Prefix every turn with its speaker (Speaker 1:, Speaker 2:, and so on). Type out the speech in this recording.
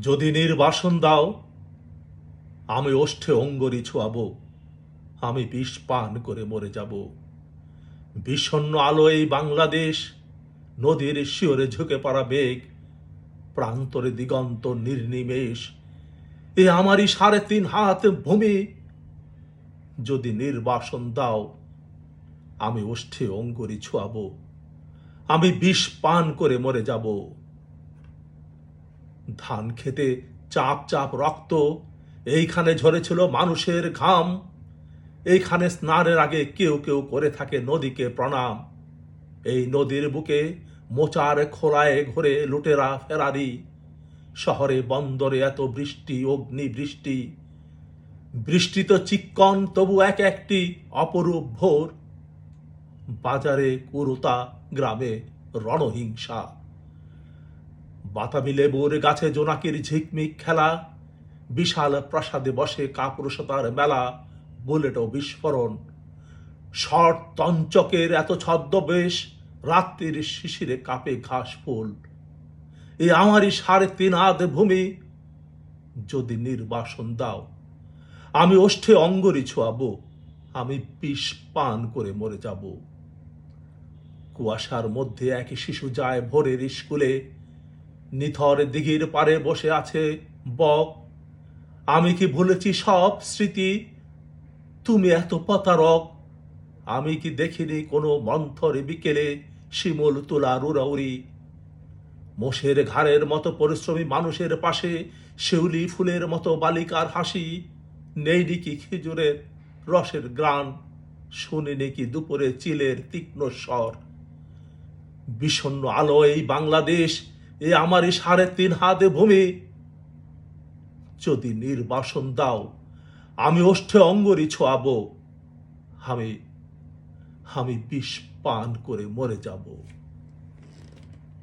Speaker 1: যদি নির্বাসন দাও, আমি ওষ্ঠে অঙ্গরি ছোয়াব, আমি বিষ পান করে মরে যাব। বিষণ্ণ আলো এই বাংলাদেশ নদীর শিওরে ঝুঁকে পড়া বেগ, প্রান্তরে দিগন্ত নির্নিমেষ। এ আমারই সাড়ে তিন হাত ভূমি, যদি নির্বাসন দাও, আমি ওষ্ঠে অঙ্গরি ছোয়াব, আমি বিষ পান করে মরে যাব। ধান খেতে চাপ চাপ রক্ত, এইখানে ঝরেছিল মানুষের ঘাম, এইখানে স্নানের আগে কেউ কেউ করে থাকে নদীকে প্রণাম। এই নদীর বুকে মোচার খোলায় ঘোরে লুটেরা ফেরারি। শহরে বন্দরে এত বৃষ্টি অগ্নি বৃষ্টি বৃষ্টি তো চিক্কন, তবু এক একটি অপরূপ ভোর। বাজারে কুরুতা, গ্রামে রণহিংসা। বাতাবি লেবুর গাছে জোনাকির ঝিকমিক খেলা। বিশাল প্রাসাদে বসে কাপুরুষতার মেলা, বুলেট ও বিস্ফোরণ। শট তঞ্চকের এত ছদ্মবেশ, রাত্রির শিশিরে কাপে ঘাস ফুল। এ আমারই সাড়ে তিন হাত ভূমি। যদি নির্বাসন দাও, আমি ওষ্ঠে অঙ্গরি ছোয়াবো, আমি বিষ পান করে মরে যাব। কুয়াশার মধ্যে এক শিশু যায় ভোরের স্কুলে নিথর দিঘির পারে বসে আছে বক। আমি কি ভুলেছি সব স্মৃতি? তুমি এত পতারক আমি কি দেখিনি কোনো মন্থর বিকেলে শিমুল তুলা রুরাউরি মোষের ঘাড়ের মতো পরিশ্রমী মানুষের পাশে শিউলি ফুলের মতো বালিকার হাসি। নেই নাকি খেজুরের রসের গ্রান শুনি নাকি দুপুরে চিলের তীক্ষ্ণ স্বর। বিষণ্ণ আলো এই বাংলাদেশ এ আমারই সাড়ে তিন হাতে ভূমি। যদি নির্বাসন দাও, আমি ওষ্ঠে অঙ্গরি ছোয়াব। আমি আমি বিষ পান করে মরে যাব।